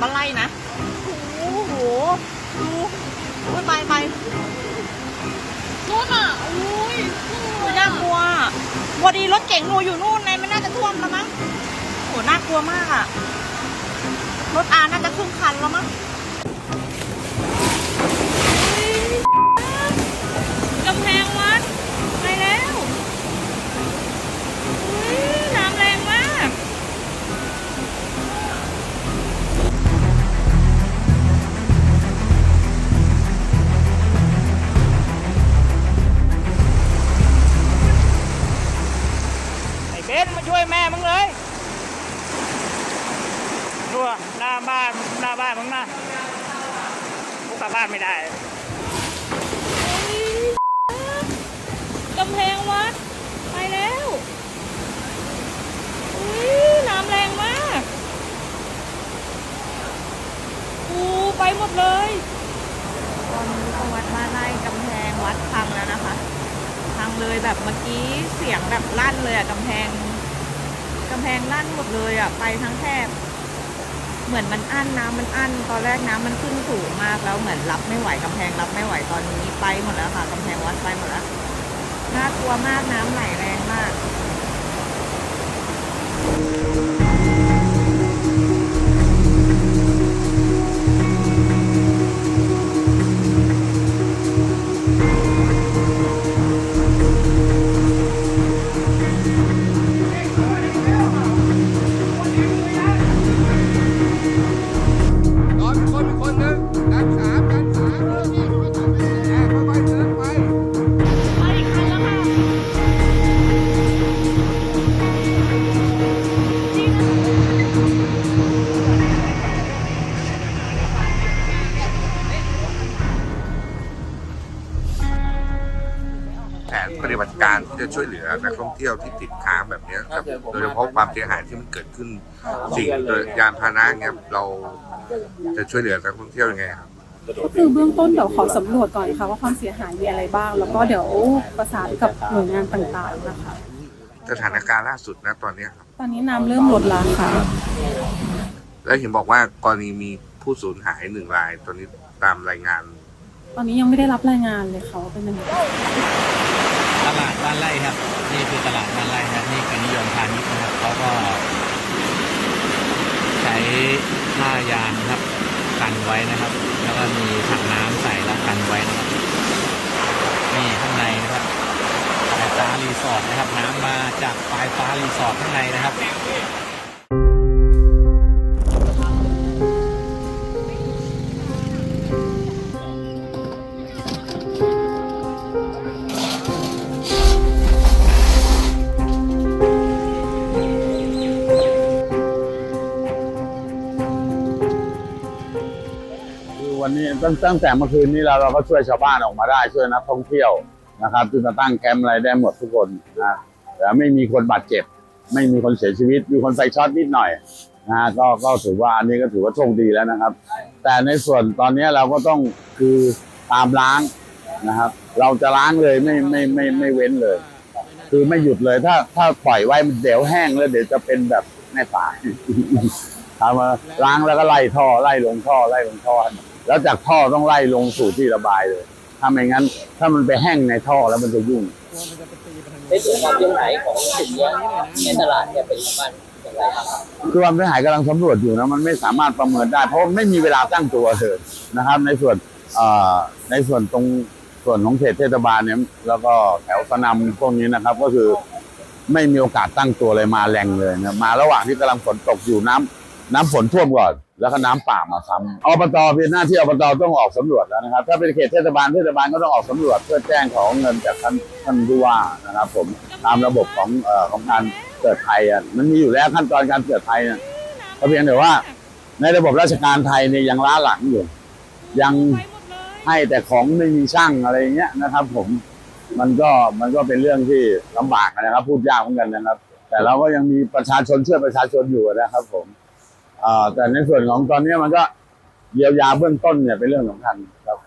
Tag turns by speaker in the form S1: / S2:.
S1: บ้านไร่นะโอ้โหดูอุ้ยไปไปนู่นอะอุ้ยน่ากลัวพอดีรถเก๋งหนูอยู่นู่นไงไม่น่าจะท่วมแล้วมั้งโหน่ากลัวมากอะรถอาน่าจะครึ่งคันแล้วมั้ง
S2: บ้านหน้าบ้านมึงนะกูกลับบ้านไม่ได้
S1: กำแพงวัดไปแล้วอุ้ยน้ำแรงมากอูไปหมดเลยตอนนี้ก็วัดบ้านไร่กำแพงวัดพังแล้วนะคะพังเลยแบบเมื่อกี้เสียงแบบลั่นเลยอะกำแพงกำแพงลั่นหมดเลยอะไปทั้งแทบ เหมือนมันอั้นน้ำมันอั้นตอนแรกน้ำมันขึ้นสูงมากแล้วเหมือนรับไม่ไหวกำแพงรับไม่ไหวตอนนี้ไปหมดแล้วค่ะกำแพงวัดไปหมดแล้วน่ากลัวมากน้ำไหลแรงมาก แผ
S3: นปฏิบัติการที่จะช่วยเหลือนักท่องเที่ยวที่ติดค้างแบบเนี้ยครับโดยเฉพาะความเสียหายที่มันเกิดขึ้นสิ่งโดยยานพาหนะเงี้ยเราจะช่วยเหลือนักท่องเที่ยวยังไงครับ
S4: ก็คือเบื้องต้นเดี๋ยวขอสำรวจก่อนค่ะว่าความเสียหายมีอะไรบ้าง แล้วก็เดี๋ยวประสานกับหน่วยงานต่างๆนะคะ
S3: สถานการณ์ล่าสุดนะตอนเนี้ยครับ
S4: ตอนนี้น้ำเริ่มลดแล้วค่ะ
S3: แล้วเห็นบอกว่ากรณีมีผู้สูญหายหนึ่งราย ตอนนี้ตามรายงาน
S4: ตอนนี้ยังไม่ได้รับรายงานเลยค่ะว่าเป็นยังไง
S5: ตลาดบ้านไร่ครับ นี่คือตลาดบ้านไร่ครับ นี่คือนิยมพาณิชย์นะครับเขาก็ ใช้ผ้ายางครับกันไว้นะครับ แล้วก็มีถังน้ำใส่แล้วกันไว้นะครับนี่ข้างในนะครับปลายฟ้ารีสอร์ทนะครับ น้ำมาจากปลายฟ้ารีสอร์ทข้างในนะครับ
S6: วันนี้ตั้งตั้งแต่เมื่อคืนนี้เราเราก็ช่วยชาวบ้านออกมาได้ช่วยนักท่องเที่ยวนะครับที่มาตั้งแคมป์อะไรได้หมดทุกคนนะแต่ไม่มีคนบาดเจ็บ ไม่มีคนเสียชีวิต มีคนไฟช็อตนิดหน่อยนะฮะก็ก็ถือว่าอันนี้ก็ถือว่าโชคดีแล้วนะครับ แต่ในส่วนตอนนี้เราก็ต้องคือตามล้างนะครับ เราจะล้างเลยไม่ไม่ไม่ไม่เว้นเลย คือไม่หยุดเลยถ้าถ้าปล่อยไว้มันเดี๋ยวแห้งแล้วเดี๋ยวจะเป็นแบบแม่ป่าทำมาล้างแล้วก็ไล่ท่อไล่ลงท่อไล่ลงท่อ แล้วจากท่อต้องไล่ลงสู่ที่ระบายเลยถ้าไม่งั้น ถ้ามันไปแห้งในท่อแล้วมันจะยุ่ง
S7: ในส่วนความเสียหายของสิ่งเนี้ยในตลาดเนี่ยเป็นประมาณอย่างไรบ้างครับ
S6: คือความเสียหายกำลังสำรวจอยู่นะมันไม่สามารถประเมินได้ เพราะมันไม่มีเวลาตั้งตัวเลยนะครับ ในส่วนเอ่อในส่วนตรงส่วนของเขตเทศบาลเนี่ยแล้วก็แถวสนามพวกนี้นะครับ ก็คือไม่มีโอกาสตั้งตัวเลยมาแรงเลยนะมาระหว่างที่กำลังฝนตกอยู่น้ำน้ำฝนท่วมก่อน แล้วก็น้ำป่ามาซ้ำอบตเป็นหน้าที่อบตต้องออกสำรวจแล้วนะครับ ถ้าเป็นเขตเทศบาลเทศบาลก็ต้องออกสำรวจเพื่อแจ้งของเงินจากท่านท่านผู้ว่านะครับ ผมตามระบบของอของการเกิดภัยอะมันมีอยู่แล้วขั้นตอนการเกิดภัยนะเพียงแต่ว่า ในระบบราชการไทยเนี่ยยังล้าหลังอยู่ ยังให้แต่ของไม่มีช่างอะไรเงี้ยนะครับ ผมมันก็มันก็เป็นเรื่องที่ลำบากนะครับ พูดยากเหมือนกันนะครับ แต่เราก็ยังมีประชาชนช่วยประชาชนอยู่นะครับ ผม แต่ในส่วนของตอนนี้มันก็เยียวยาเบื้องต้นเนี่ยเป็นเรื่องสำคัญครับ